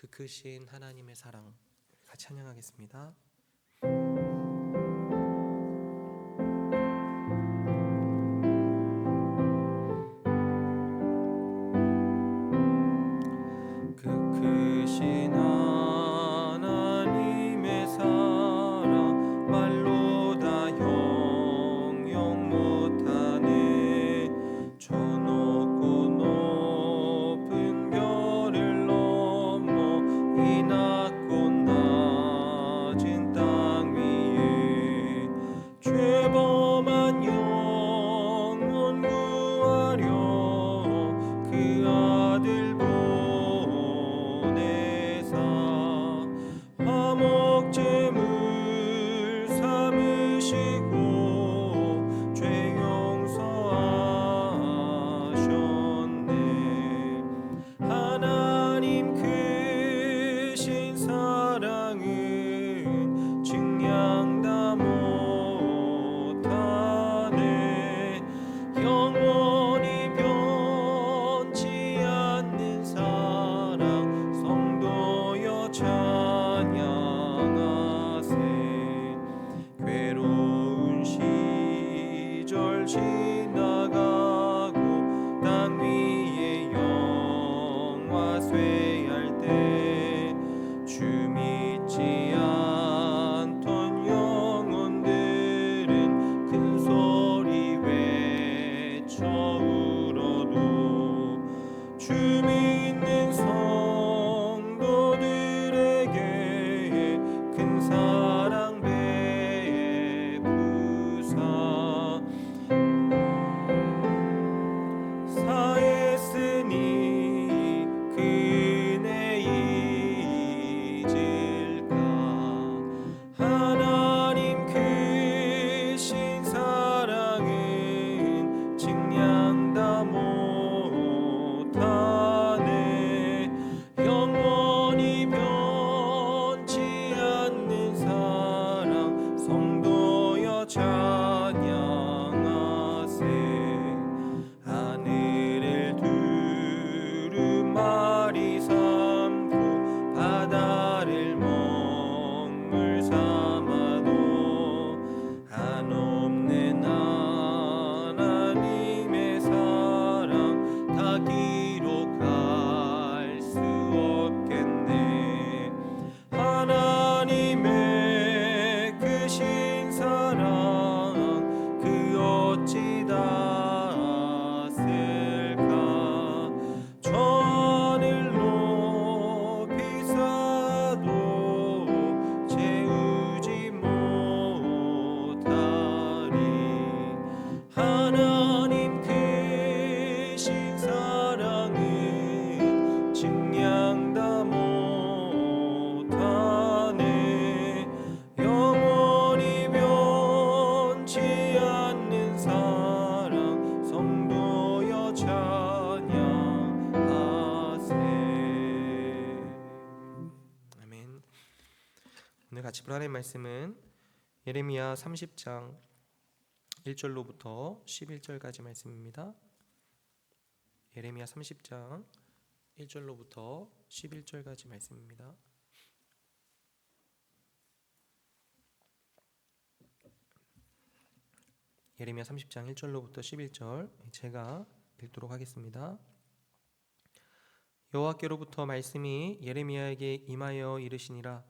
그 크신 하나님의 사랑 같이 찬양하겠습니다. 하나님 말씀은 예레미야 30장 1절로부터 11절까지 말씀입니다. 예레미야 30장 1절로부터 11절까지 말씀입니다. 예레미야 30장 1절로부터 11절 제가 읽도록 하겠습니다. 여호와께로부터 말씀이 예레미야에게 임하여 이르시니라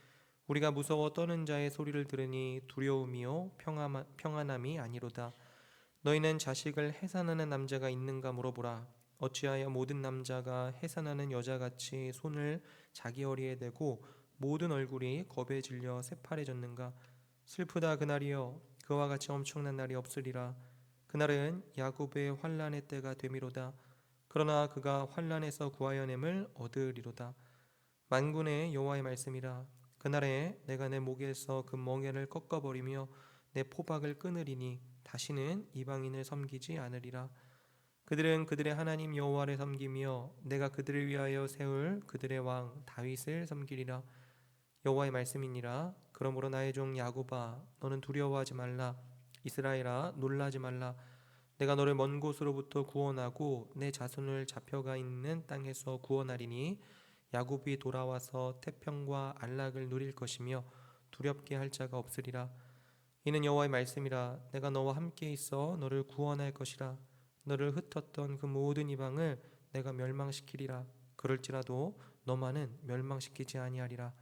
우리가 무서워 떠는 자의 소리를 들으니 두려움이요 평안함, 평안함이 아니로다. 너희는 자식을 해산하는 남자가 있는가 물어보라. 어찌하여 모든 남자가 해산하는 여자같이 손을 자기 허리에 대고 모든 얼굴이 겁에 질려 새파래졌는가? 슬프다 그날이여. 그와 같이 엄청난 날이 없으리라. 그날은 야곱의 환란의 때가 되미로다. 그러나 그가 환란에서 구하여냄을 얻으리로다. 만군의 여호와의 말씀이라 그날에 내가 내 목에서 그 멍에를 꺾어버리며 내 포박을 끊으리니 다시는 이방인을 섬기지 않으리라. 그들은 그들의 하나님 여호와를 섬기며 내가 그들을 위하여 세울 그들의 왕 다윗을 섬기리라. 여호와의 말씀이니라. 그러므로 나의 종 야곱아 너는 두려워하지 말라. 이스라엘아 놀라지 말라. 내가 너를 먼 곳으로부터 구원하고 내 자손을 잡혀가 있는 땅에서 구원하리니 야곱이 돌아와서 태평과 안락을 누릴 것이며 두렵게 할 자가 없으리라. 이는 여호와의 말씀이라. 내가 너와 함께 있어 너를 구원할 것이라. 너를 흩었던 그 모든 이방을 내가 멸망시키리라. 그럴지라도 너만은 멸망시키지 아니하리라.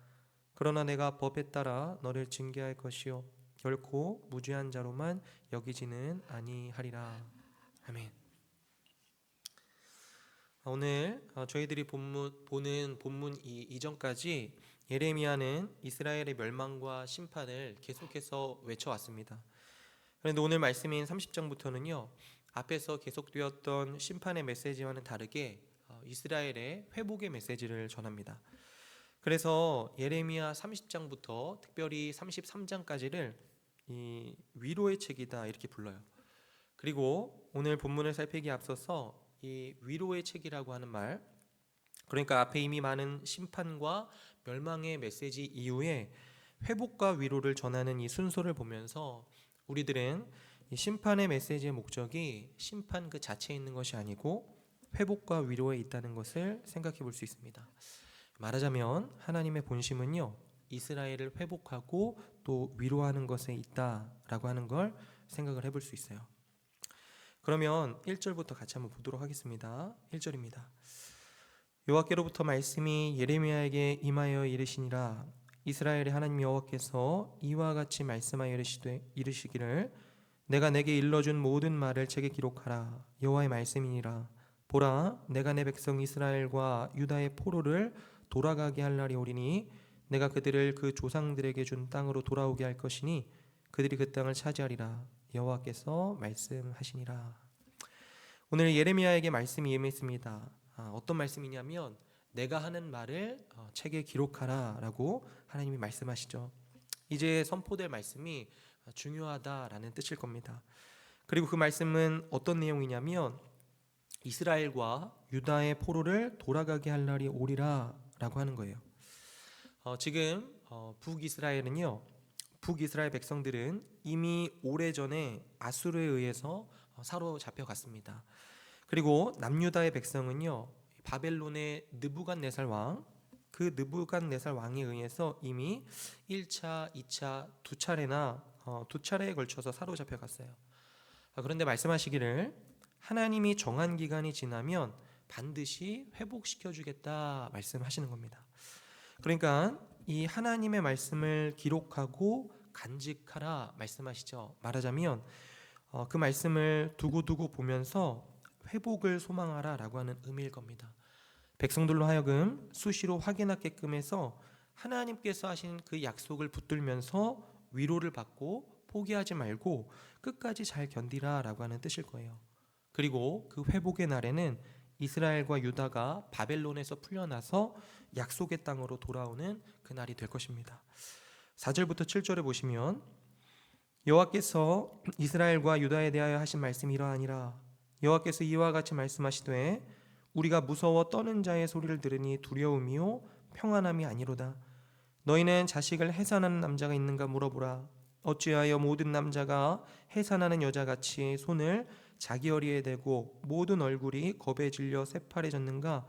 그러나 내가 법에 따라 너를 징계할 것이요 결코 무죄한 자로만 여기지는 아니하리라. 아멘. 아, 오늘 어, 저희들이 본문, 보는 본문 이, 이전까지 예레미야는 이스라엘의 멸망과 심판을 계속해서 외쳐왔습니다. 그런데 오늘 말씀인 30장부터는요 앞에서 계속되었던 심판의 메시지와는 다르게 어, 이스라엘의 회복의 메시지를 전합니다. 그래서 예레미야 30장부터 특별히 33장까지를 이 위로의 책이다 이렇게 불러요. 그리고 오늘 본문을 살피기 앞서서 이 위로의 책이라고 하는 말 그러니까 앞에 이미 많은 심판과 멸망의 메시지 이후에 회복과 위로를 전하는 이 순서를 보면서 우리들은 이 심판의 메시지의 목적이 심판 그 자체에 있는 것이 아니고 회복과 위로에 있다는 것을 생각해 볼 수 있습니다. 말하자면 하나님의 본심은요 이스라엘을 회복하고 또 위로하는 것에 있다라고 하는 걸 생각을 해볼 수 있어요. 그러면 1절부터 같이 한번 보도록 하겠습니다. 1절입니다. 여호와께로부터 말씀이 예레미야에게 임하여 이르시니라 이스라엘의 하나님 여호와께서 이와 같이 말씀하여 이르시되 이르시기를 내가 내게 일러준 모든 말을 책에 기록하라 여호와의 말씀이니라 보라 내가 내 백성 이스라엘과 유다의 포로를 돌아가게 할 날이 오리니 내가 그들을 그 조상들에게 준 땅으로 돌아오게 할 것이니 그들이 그 땅을 차지하리라 여호와께서 말씀하시니라. 오늘 예레미야에게 말씀이 임했습니다. 아, 어떤 말씀이냐면 내가 하는 말을 어, 책에 기록하라라고 하나님이 말씀하시죠. 이제 선포될 말씀이 중요하다라는 뜻일 겁니다. 그리고 그 말씀은 어떤 내용이냐면 이스라엘과 유다의 포로를 돌아가게 할 날이 오리라라고 하는 거예요. 어, 지금 어, 북이스라엘은요 북이스라엘 백성들은 이미 오래전에 아수르에 의해서 어, 사로잡혀 갔습니다. 그리고 남유다의 백성은요 바벨론의 느부갓네살 왕, 그 느부갓네살 왕에 의해서 이미 1차, 2차 두 차례나 어, 두 차례에 걸쳐서 사로잡혀 갔어요. 아, 그런데 말씀하시기를 하나님이 정한 기간이 지나면 반드시 회복시켜 주겠다 말씀하시는 겁니다. 그러니까 이 하나님의 말씀을 기록하고 간직하라 말씀하시죠. 말하자면 어, 그 말씀을 두고두고 보면서 회복을 소망하라 라고 하는 의미일 겁니다. 백성들로 하여금 수시로 확인하게끔 해서 하나님께서 하신 그 약속을 붙들면서 위로를 받고 포기하지 말고 끝까지 잘 견디라 라고 하는 뜻일 거예요. 그리고 그 회복의 날에는 이스라엘과 유다가 바벨론에서 풀려나서 약속의 땅으로 돌아오는 그날이 될 것입니다. 4절부터 7절에 보시면 여호와께서 이스라엘과 유다에 대하여 하신 말씀이 이러하니라 여호와께서 이와 같이 말씀하시되 우리가 무서워 떠는 자의 소리를 들으니 두려움이요 평안함이 아니로다 너희는 자식을 해산하는 남자가 있는가 물어보라. 어찌하여 모든 남자가 해산하는 여자같이 손을 자기 허리에 대고 모든 얼굴이 겁에 질려 새파래졌는가?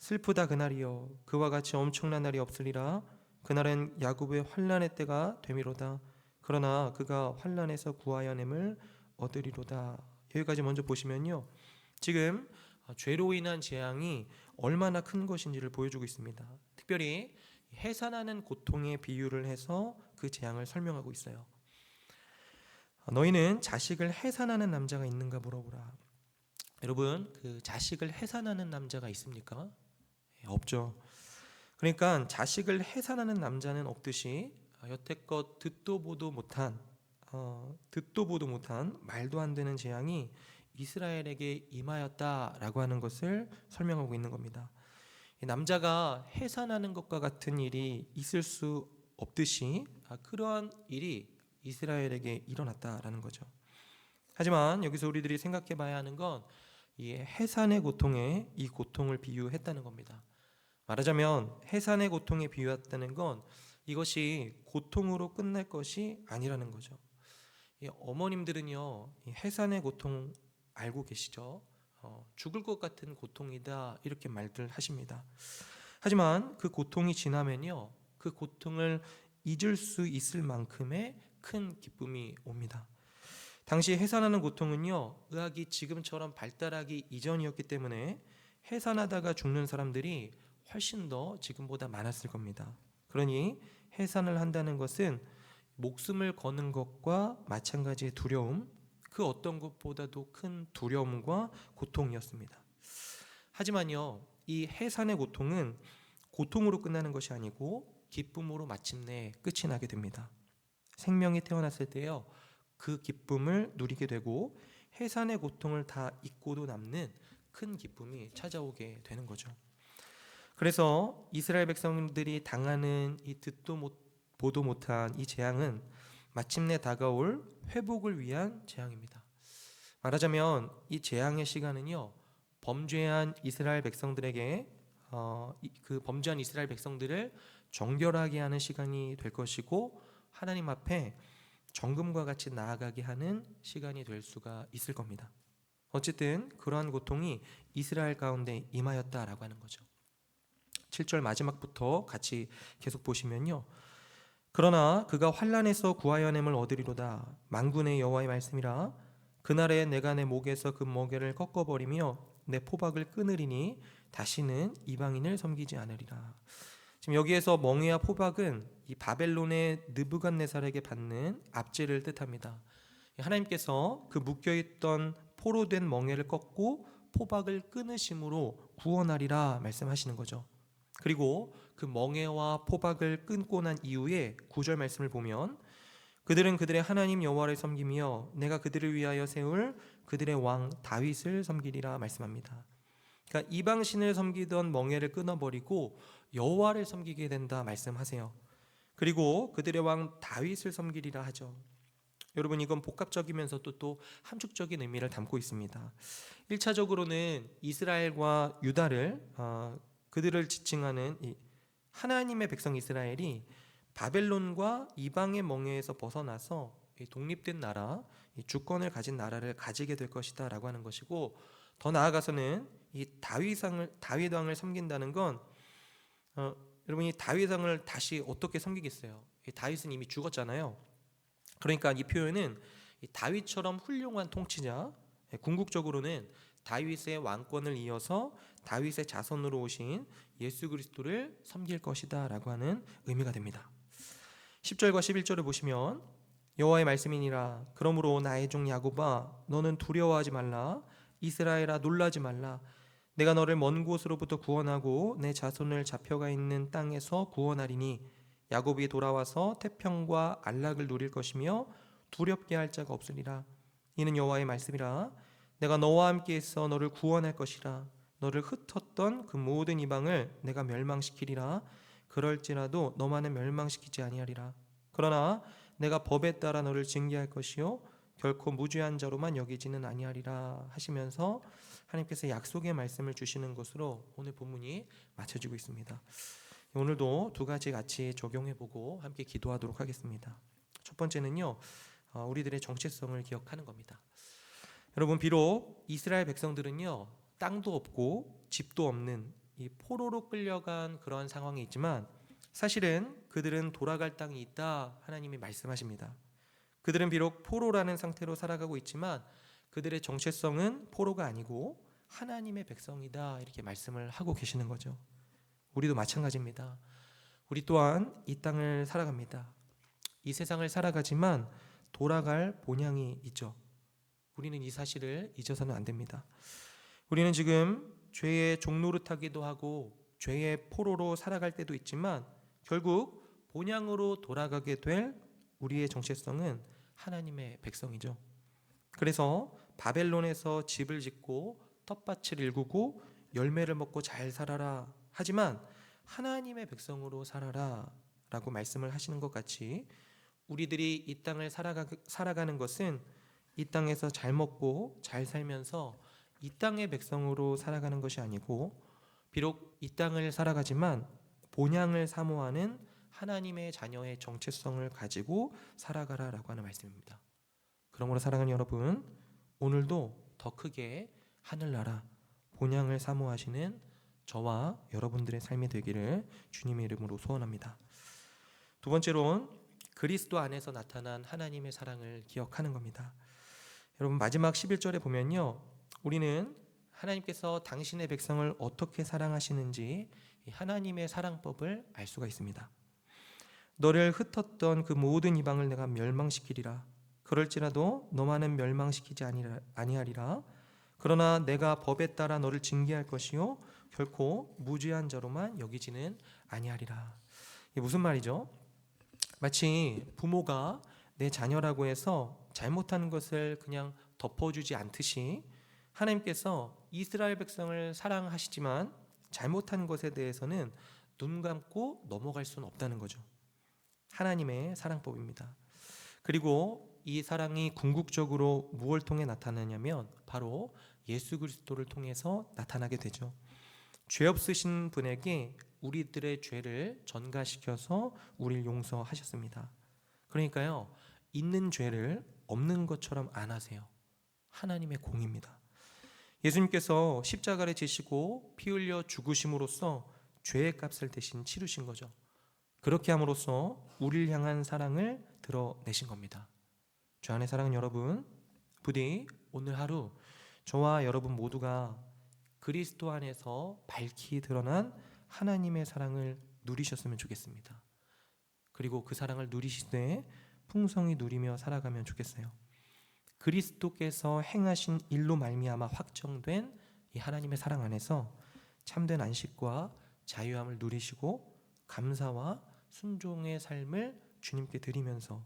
슬프다 그날이여. 그와 같이 엄청난 날이 없으리라. 그날은 야곱의 환란의 때가 되미로다. 그러나 그가 환란에서 구하여냄을 얻으리로다. 여기까지 먼저 보시면요. 지금 죄로 인한 재앙이 얼마나 큰 것인지를 보여주고 있습니다. 특별히 해산하는 고통의 비유를 해서 그 재앙을 설명하고 있어요. 너희는 자식을 해산하는 남자가 있는가 물어보라. 여러분, 그 자식을 해산하는 남자가 있습니까? 예, 없죠. 그러니까 자식을 해산하는 남자는 없듯이 여태껏 듣도 보도 못한 어, 듣도 보도 못한 말도 안 되는 재앙이 이스라엘에게 임하였다라고 하는 것을 설명하고 있는 겁니다. 이 남자가 해산하는 것과 같은 일이 있을 수 없듯이 아, 그러한 일이 이스라엘에게 일어났다라는 거죠. 하지만 여기서 우리들이 생각해 봐야 하는 건 이 해산의 고통에 이 고통을 비유했다는 겁니다. 말하자면 해산의 고통에 비유했다는 건 이것이 고통으로 끝날 것이 아니라는 거죠. 이 어머님들은요, 이 해산의 고통 알고 계시죠? 어, 죽을 것 같은 고통이다 이렇게 말들 하십니다. 하지만 그 고통이 지나면요, 그 고통을 잊을 수 있을 만큼의 큰 기쁨이 옵니다. 당시 해산하는 고통은요, 의학이 지금처럼 발달하기 이전이었기 때문에 해산하다가 죽는 사람들이 훨씬 더 지금보다 많았을 겁니다. 그러니 해산을 한다는 것은 목숨을 거는 것과 마찬가지의 두려움, 그 어떤 것보다도 큰 두려움과 고통이었습니다. 하지만요, 이 해산의 고통은 고통으로 끝나는 것이 아니고 기쁨으로 마침내 끝이 나게 됩니다. 생명이 태어났을 때요, 그 기쁨을 누리게 되고 해산의 고통을 다 잊고도 남는 큰 기쁨이 찾아오게 되는 거죠. 그래서 이스라엘 백성들이 당하는 이 듣도 못 보도 못한 이 재앙은 마침내 다가올 회복을 위한 재앙입니다. 말하자면 이 재앙의 시간은요 범죄한 이스라엘 백성들에게 어, 그 범죄한 이스라엘 백성들을 정결하게 하는 시간이 될 것이고 하나님 앞에 정금과 같이 나아가게 하는 시간이 될 수가 있을 겁니다. 어쨌든 그러한 고통이 이스라엘 가운데 임하였다라고 하는 거죠. 7절 마지막부터 같이 계속 보시면요. 그러나 그가 환란에서 구하여 냄을 얻으리로다 만군의 여호와의 말씀이라 그날에 내가 내 목에서 그 먹이를 꺾어 버리며 내 포박을 끊으리니 다시는 이방인을 섬기지 않으리라. 지금 여기에서 멍에와 포박은 이 바벨론의 느부갓네살에게 받는 압제를 뜻합니다. 하나님께서 그 묶여 있던 포로 된 멍에를 꺾고 포박을 끊으심으로 구원하리라 말씀하시는 거죠. 그리고 그 멍에와 포박을 끊고 난 이후에 구절 말씀을 보면 그들은 그들의 하나님 여호와를 섬기며 내가 그들을 위하여 세울 그들의 왕 다윗을 섬기리라 말씀합니다. 그러니까 이방 신을 섬기던 멍에를 끊어버리고 여호와를 섬기게 된다 말씀하세요. 그리고 그들의 왕 다윗을 섬기리라 하죠. 여러분 이건 복합적이면서도 또 함축적인 의미를 담고 있습니다. 1차적으로는 이스라엘과 유다를 어, 그들을 지칭하는 하나님의 백성 이스라엘이 바벨론과 이방의 멍에에서 벗어나서 독립된 나라, 주권을 가진 나라를 가지게 될 것이다라고 하는 것이고 더 나아가서는 이 다윗왕을 다윗 왕을 섬긴다는 건 어, 여러분이 다윗 왕을 다시 어떻게 섬기겠어요? 다윗은 이미 죽었잖아요. 그러니까 이 표현은 다윗처럼 훌륭한 통치자, 예, 궁극적으로는 다윗의 왕권을 이어서 다윗의 자손으로 오신 예수 그리스도를 섬길 것이다라고 하는 의미가 됩니다. 10절과 11절을 보시면 여호와의 말씀이니라. 그러므로 나의 종 야곱아 너는 두려워하지 말라. 이스라엘아 놀라지 말라. 내가 너를 먼 곳으로부터 구원하고 내 자손을 잡혀가 있는 땅에서 구원하리니 야곱이 돌아와서 태평과 안락을 누릴 것이며 두렵게 할 자가 없으리라. 이는 여호와의 말씀이라. 내가 너와 함께해서 너를 구원할 것이라 너를 흩었던 그 모든 이방을 내가 멸망시키리라 그럴지라도 너만은 멸망시키지 아니하리라 그러나 내가 법에 따라 너를 징계할 것이요 결코 무죄한 자로만 여기지는 아니하리라 하시면서 하나님께서 약속의 말씀을 주시는 것으로 오늘 본문이 맞춰지고 있습니다. 오늘도 두 가지 같이 적용해 보고 함께 기도하도록 하겠습니다. 첫 번째는요. 어, 우리들의 정체성을 기억하는 겁니다. 여러분 비록 이스라엘 백성들은요. 땅도 없고 집도 없는 이 포로로 끌려간 그런 상황이 있지만 사실은 그들은 돌아갈 땅이 있다 하나님이 말씀하십니다. 그들은 비록 포로라는 상태로 살아가고 있지만 그들의 정체성은 포로가 아니고 하나님의 백성이다 이렇게 말씀을 하고 계시는 거죠. 우리도 마찬가지입니다. 우리 또한 이 땅을 살아갑니다. 이 세상을 살아가지만 돌아갈 본향이 있죠. 우리는 이 사실을 잊어서는 안 됩니다. 우리는 지금 죄의 종노릇하기도 하고 죄의 포로로 살아갈 때도 있지만 결국 본향으로 돌아가게 될 우리의 정체성은 하나님의 백성이죠. 그래서 바벨론에서 집을 짓고 텃밭을 일구고 열매를 먹고 잘 살아라 하지만 하나님의 백성으로 살아라 라고 말씀을 하시는 것 같이 우리들이 이 땅을 살아가, 살아가는 것은 이 땅에서 잘 먹고 잘 살면서 이 땅의 백성으로 살아가는 것이 아니고 비록 이 땅을 살아가지만 본향을 사모하는 하나님의 자녀의 정체성을 가지고 살아가라라고 하는 말씀입니다. 그러므로 사랑하는 여러분, 오늘도 더 크게 하늘나라 본향을 사모하시는 저와 여러분들의 삶이 되기를 주님의 이름으로 소원합니다. 두 번째로는 그리스도 안에서 나타난 하나님의 사랑을 기억하는 겁니다. 여러분 마지막 11절에 보면요. 우리는 하나님께서 당신의 백성을 어떻게 사랑하시는지 하나님의 사랑법을 알 수가 있습니다. 너를 흩었던 그 모든 이방을 내가 멸망시키리라. 그럴지라도 너만은 멸망시키지 아니하리라. 그러나 내가 법에 따라 너를 징계할 것이요 결코 무죄한 자로만 여기지는 아니하리라. 이게 무슨 말이죠? 마치 부모가 내 자녀라고 해서 잘못한 것을 그냥 덮어주지 않듯이 하나님께서 이스라엘 백성을 사랑하시지만 잘못한 것에 대해서는 눈 감고 넘어갈 수는 없다는 거죠. 하나님의 사랑법입니다. 그리고 이 사랑이 궁극적으로 무엇을 통해 나타나냐면 바로 예수 그리스도를 통해서 나타나게 되죠. 죄 없으신 분에게 우리들의 죄를 전가시켜서 우리를 용서하셨습니다. 그러니까요. 있는 죄를 없는 것처럼 안 하세요. 하나님의 공입니다. 예수님께서 십자가를 지시고 피 흘려 죽으심으로써 죄의 값을 대신 치르신 거죠. 그렇게 함으로써 우리를 향한 사랑을 드러내신 겁니다. 주 안의 사랑은 여러분, 부디 오늘 하루 저와 여러분 모두가 그리스도 안에서 밝히 드러난 하나님의 사랑을 누리셨으면 좋겠습니다. 그리고 그 사랑을 누리시되 풍성히 누리며 살아가면 좋겠어요. 그리스도께서 행하신 일로 말미암아 확정된 이 하나님의 사랑 안에서 참된 안식과 자유함을 누리시고 감사와 순종의 삶을 주님께 드리면서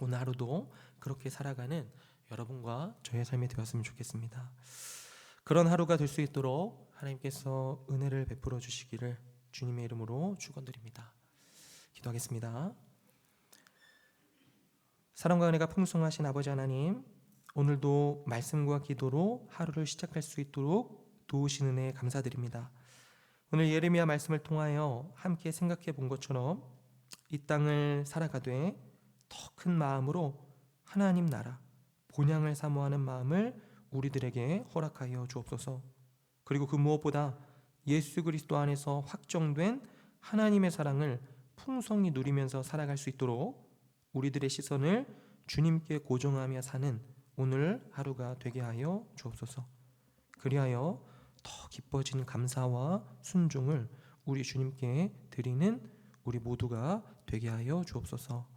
오늘 하루도 그렇게 살아가는 여러분과 저의 삶이 되었으면 좋겠습니다. 그런 하루가 될 수 있도록 하나님께서 은혜를 베풀어 주시기를 주님의 이름으로 축원드립니다. 기도하겠습니다. 사랑과 은혜가 풍성하신 아버지 하나님, 오늘도 말씀과 기도로 하루를 시작할 수 있도록 도우시는 은혜 감사드립니다. 오늘 예레미야 말씀을 통하여 함께 생각해 본 것처럼 이 땅을 살아가되 더 큰 마음으로 하나님 나라 본향을 사모하는 마음을 우리들에게 허락하여 주옵소서. 그리고 그 무엇보다 예수 그리스도 안에서 확정된 하나님의 사랑을 풍성히 누리면서 살아갈 수 있도록 우리들의 시선을 주님께 고정하며 사는 오늘 하루가 되게 하여 주옵소서. 그리하여 더 깊어진 감사와 순종을 우리 주님께 드리는 우리 모두가 되게 하여 주옵소서.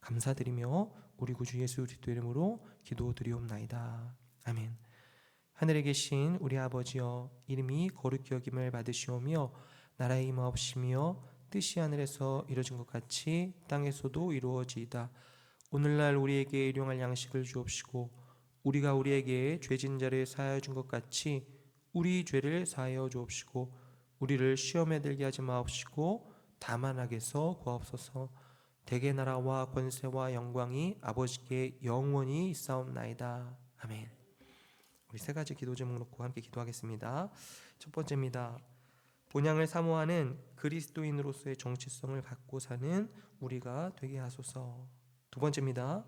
감사드리며 우리 구주 예수 그리스도 이름으로 기도드리옵나이다. 아멘. 하늘에 계신 우리 아버지여 이름이 거룩히 여김을 받으시오며 나라의 임하옵시며 뜻이 하늘에서 이루어진 것 같이 땅에서도 이루어지이다. 오늘날 우리에게 일용할 양식을 주옵시고 우리가 우리에게 죄진 자를 사하여 준 것 같이 우리 죄를 사하여 주옵시고 우리를 시험에 들게 하지 마옵시고 다만 악에서 구하옵소서. 대개 나라와 권세와 영광이 아버지께 영원히 있사옵나이다. 아멘. 우리 세 가지 기도 제목 놓고 함께 기도하겠습니다. 첫 번째입니다. 본향을 사모하는 그리스도인으로서의 정체성을 갖고 사는 우리가 되게 하소서. 두 번째입니다.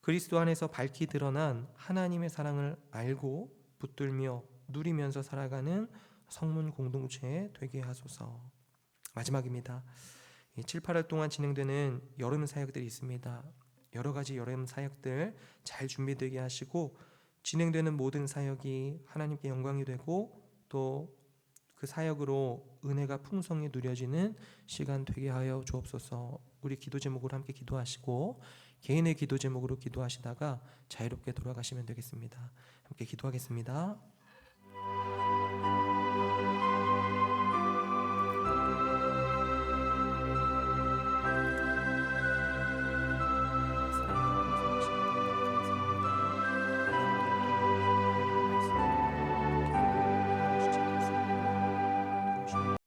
그리스도 안에서 밝히 드러난 하나님의 사랑을 알고 붙들며 누리면서 살아가는 성문 공동체 되게 하소서. 마지막입니다. 7, 8월 동안 진행되는 여름 사역들이 있습니다. 여러 가지 여름 사역들 잘 준비되게 하시고 진행되는 모든 사역이 하나님께 영광이 되고 또 그 사역으로 은혜가 풍성히 누려지는 시간 되게 하여 주옵소서. 우리 기도 제목으로 함께 기도하시고 개인의 기도 제목으로 기도하시다가 자유롭게 돌아가시면 되겠습니다. 함께 기도하겠습니다.